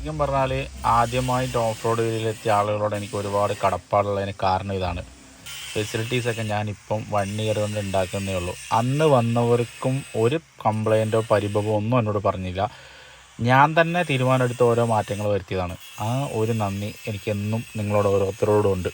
ശരിക്കും പറഞ്ഞാൽ ആദ്യമായിട്ട് ഓഫ് റോഡ് ഏരിയയിലെത്തിയ ആളുകളോട് എനിക്ക് ഒരുപാട് കടപ്പാടുള്ളതിന് കാരണം ഇതാണ്. ഫെസിലിറ്റീസൊക്കെ ഞാനിപ്പം വൺ ഇയർ കൊണ്ട് ഉണ്ടാക്കുന്നേ ഉള്ളൂ. അന്ന് വന്നവർക്കും ഒരു കംപ്ലൈന്റോ പരിഭവമോ ഒന്നും എന്നോട് പറഞ്ഞില്ല. ഞാൻ തന്നെ തീരുമാനമെടുത്ത് ഓരോ മാറ്റങ്ങൾ വരുത്തിയതാണ്. ആ ഒരു നന്ദി എനിക്കെന്നും നിങ്ങളോട് ഓരോരുത്തരോടും ഉണ്ട്.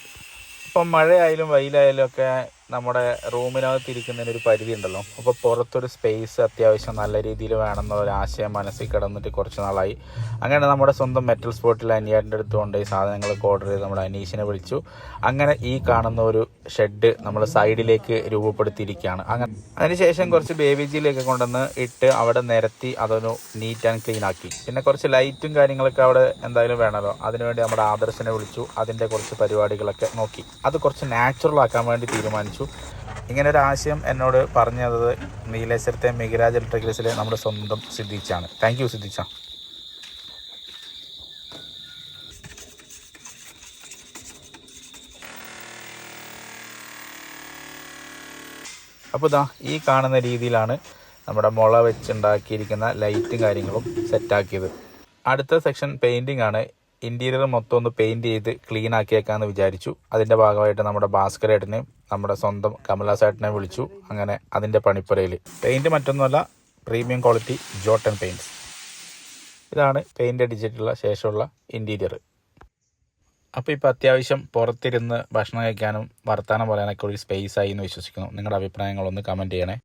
ഇപ്പം മഴയായാലും വെയിലായാലും ഒക്കെ നമ്മുടെ റൂമിനകത്ത് ഇരിക്കുന്നതിന് ഒരു പരിധി ഉണ്ടല്ലോ. അപ്പോൾ പുറത്തൊരു സ്പേസ് അത്യാവശ്യം നല്ല രീതിയിൽ വേണമെന്ന ആശയം മനസ്സിൽ കിടന്നിട്ട് കുറച്ച് നാളായി. അങ്ങനെ നമ്മുടെ സ്വന്തം മെറ്റൽ സ്പോട്ടിൽ അനിയാട്ടിന്റെ അടുത്ത് കൊണ്ട് ഈ സാധനങ്ങളൊക്കെ ഓർഡർ ചെയ്ത് നമ്മുടെ അനീഷിനെ വിളിച്ചു. അങ്ങനെ ഈ കാണുന്ന ഒരു ഷെഡ് നമ്മൾ സൈഡിലേക്ക് രൂപപ്പെടുത്തിയിരിക്കുകയാണ്. അങ്ങനെ അതിനുശേഷം കുറച്ച് ബേബിജിയിലേക്ക് കൊണ്ടുവന്ന് ഇട്ട് അവിടെ നിരത്തി അതൊന്ന് നീറ്റ് ആൻഡ് ക്ലീൻ ആക്കി. പിന്നെ കുറച്ച് ലൈറ്റും കാര്യങ്ങളൊക്കെ അവിടെ എന്തായാലും വേണമല്ലോ. അതിനുവേണ്ടി നമ്മുടെ ആദർശനെ വിളിച്ചു. അതിന്റെ കുറച്ച് പരിപാടികളൊക്കെ നോക്കി. അത് കുറച്ച് നാച്ചുറൽ ആക്കാൻ വേണ്ടി തീരുമാനിച്ചു. ഇങ്ങനെ ഒരു ആശയം എന്നോട് പറഞ്ഞത് നീലേശ്വരത്തെ മികരാജ് ഇലക്ട്രിക്കൽസിലെ നമ്മുടെ സ്വന്തം സിദ്ധിച്ചാണ് താങ്ക് യു സിദ്ധിച്ച അപ്പോൾ ഇതാ ഈ കാണുന്ന രീതിയിലാണ് നമ്മുടെ മുള വെച്ചുണ്ടാക്കിയിരിക്കുന്ന ലൈറ്റും കാര്യങ്ങളും സെറ്റാക്കിയത് അടുത്ത സെക്ഷൻ പെയിന്റിംഗ് ആണ് ഇന്റീരിയർ മൊത്തം ഒന്ന് പെയിന്റ് ചെയ്ത് ക്ലീൻ ആക്കിയേക്കാന്ന് വിചാരിച്ചു. അതിന്റെ ഭാഗമായിട്ട് നമ്മുടെ ഭാസ്കരേട്ടനെയും നമ്മുടെ സ്വന്തം കമലാസേട്ടനെ വിളിച്ചു. അങ്ങനെ അതിന്റെ പണിപ്പുരയിൽ പെയിന്റ് മറ്റൊന്നുമല്ല പ്രീമിയം ക്വാളിറ്റി ജോട്ടൻ പെയിന്റ്സ് ഇതാണ് പെയിന്റ് അടിച്ചിട്ടുള്ള ശേഷമുള്ള ഇന്റീരിയർ അപ്പോൾ ഇപ്പോൾ അത്യാവശ്യം പുറത്തിരുന്ന് ഭക്ഷണം കഴിക്കാനും വർത്തമാനം പറയാനൊക്കെ ഒരു സ്പേസ് ആയി എന്ന് വിശ്വസിക്കുന്നു. നിങ്ങളുടെ അഭിപ്രായങ്ങളൊന്ന് കമന്റ് ചെയ്യണേ.